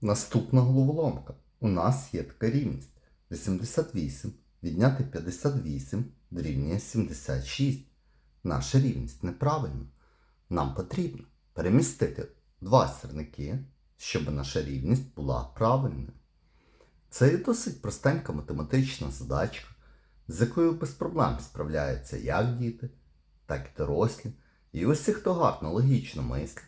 Наступна головоломка. У нас є така рівність. 88 відняти 58 дорівнює 76. Наша рівність неправильна. Нам потрібно перемістити два сірники, щоб наша рівність була правильною. Це є досить простенька математична задачка, з якою без проблем справляються як діти, так і дорослі. І усі, хто гарно логічно мислить,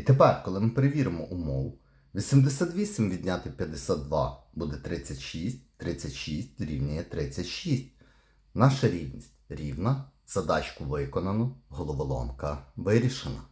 І тепер, коли ми перевіримо умову, 88 відняти 52 буде 36, 36 дорівнює 36. Наша рівність рівна, задачку виконано, головоломка вирішена.